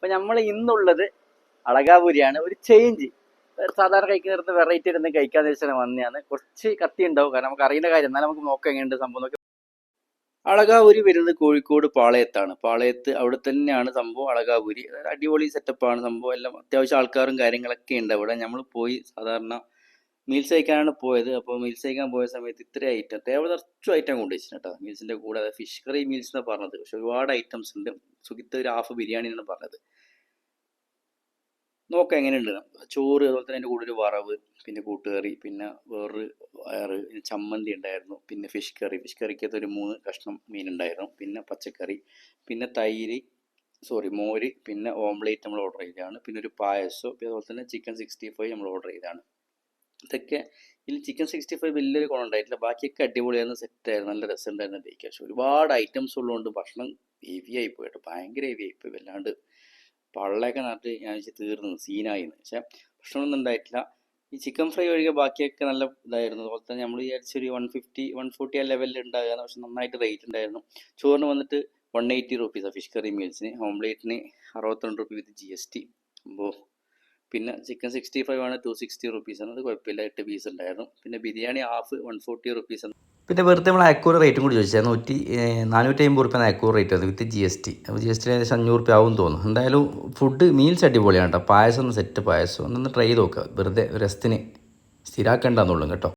അപ്പൊ നമ്മൾ ഇന്നുള്ളത് അളകാപുരിയാണ്. ഒരു ചേഞ്ച് സാധാരണ കഴിക്കുന്നിടത്ത് വെറൈറ്റി ഇരുന്ന് കഴിക്കാന്ന് വെച്ചാൽ വന്നതാണ്. കുറച്ച് കത്തി ഉണ്ടാവും. കാരണം നമുക്ക് അറിയുന്ന കാര്യം. എന്നാലും നമുക്ക് നോക്കാം എങ്ങനെയുണ്ട് സംഭവം നോക്കി അളകാപുരി വരുന്നത് കോഴിക്കോട് പാളയത്താണ്. പാളയത്ത് അവിടെ തന്നെയാണ് സംഭവം അളകാപുരി. അടിപൊളി സെറ്റപ്പാണ് സംഭവം എല്ലാം അത്യാവശ്യം ആൾക്കാരും കാര്യങ്ങളൊക്കെ ഉണ്ട് അവിടെ. നമ്മൾ പോയി സാധാരണ മീൽസ് കഴിക്കാനാണ് പോയത്. അപ്പോൾ മീൽസ് കഴിക്കാൻ പോയ സമയത്ത് ഇത്ര ഐറ്റം തേവ നിറച്ചു ഐറ്റം കൊണ്ടുവച്ചു കേട്ടോ. മീൽസിന്റെ കൂടെ ഫിഷ് കറി മീൽസ് എന്നാണ് പറഞ്ഞത്. പക്ഷെ ഒരുപാട് ഐറ്റംസ് ഉണ്ട്. സുഖിത്ത് ഒരു ഹാഫ് ബിരിയാണി എന്നാണ് പറഞ്ഞത്. നോക്കാം എങ്ങനെയുണ്ട്? ചോറ് അതുപോലെ തന്നെ അതിന്റെ കൂടെ ഒരു വറവ് പിന്നെ കൂട്ടുകറി പിന്നെ വേറൊരു വയറ് ചമ്മന്തി ഉണ്ടായിരുന്നു പിന്നെ ഫിഷ് കറി ഫിഷ് കറിക്കകത്ത് ഒരു മൂന്ന് കഷ്ണം മീൻ ഉണ്ടായിരുന്നു പിന്നെ പച്ചക്കറി പിന്നെ തൈര് സോറി മോര് പിന്നെ ഓംലേറ്റ് നമ്മൾ ഓർഡർ ചെയ്തതാണ് പിന്നെ ഒരു പായസം അതുപോലെ തന്നെ ചിക്കൻ സിക്സ്റ്റി ഫൈവ് നമ്മൾ ഓർഡർ ചെയ്തതാണ്. ഇതൊക്കെ ഇതിൽ ചിക്കൻ സിക്സ്റ്റി ഫൈവ് വലിയൊരു ഗുണം ഉണ്ടായിട്ടില്ല. ബാക്കിയൊക്കെ അടിപൊളിയായിരുന്നു സെറ്റായിരുന്നു നല്ല രസമുണ്ടായിരുന്നു ബേക്ക് പക്ഷെ ഒരുപാട് ഐറ്റംസ് ഉള്ളതുകൊണ്ട് ഭക്ഷണം ഹെവി ആയി പോയിട്ട് ഭയങ്കര ഹെവി ആയി പോയി. വല്ലാണ്ട് പള്ളയൊക്കെ നട്ട് ഞാൻ വെച്ച് തീർന്നു സീനായിന്ന് പക്ഷെ ഭക്ഷണമൊന്നും ഉണ്ടായിട്ടില്ല. ഈ ചിക്കൻ ഫ്രൈ ഒഴികെ ബാക്കിയൊക്കെ നല്ല ഇതായിരുന്നു. അതുപോലെ തന്നെ നമ്മൾ വിചാരിച്ചൊരു വൺ ഫിഫ്റ്റി വൺ ഫോർട്ടി ആ ലെവലിൽ ഉണ്ടാകുന്ന പക്ഷെ നന്നായിട്ട് റേറ്റ് ഉണ്ടായിരുന്നു. ചോറിന് വന്നിട്ട് വൺ എയ്റ്റി റുപ്പീസാണ് ഫിഷ് കറി മീൽസിന് ഓംലേറ്റിന് അറുപത്തിരണ്ട് rupee with G S T അപ്പോൾ പിന്നെ ചിക്കൻ സിക്സ്റ്റി ഫൈവ് ആണ് ടു സിക്സ്റ്റി റുപ്പീസ് ആണ്. അത് കുഴപ്പമില്ല എട്ട് പീസ് ഉണ്ടായിരുന്നു. പിന്നെ biryani half one forty rupees ആണ്. പിന്നെ വെറുതെ നമ്മൾ അക്കൂർ റേറ്റും കൂടി ചോദിച്ചാൽ നൂറ്റി നാനൂറ്റി അമ്പത് റുപ്യാണ് അക്കൂർ റേറ്റ് അത് വിത്ത് ജി എസ് ടി അപ്പോൾ ജി എസ് ടി ഏകദേശം അഞ്ഞൂറ് റുപ്യ ആവും തോന്നുന്നു. എന്തായാലും ഫുഡ് മീൽസ് അടിപൊളിയാണ് കേട്ടോ. പായസം ഒന്ന് സെറ്റ് പായസം. ഒന്ന് ട്രൈ ചെയ്ത് നോക്കുക വെറുതെ രസത്തിന് സ്ഥിരാക്കേണ്ടെന്നുള്ളൂ കേട്ടോ.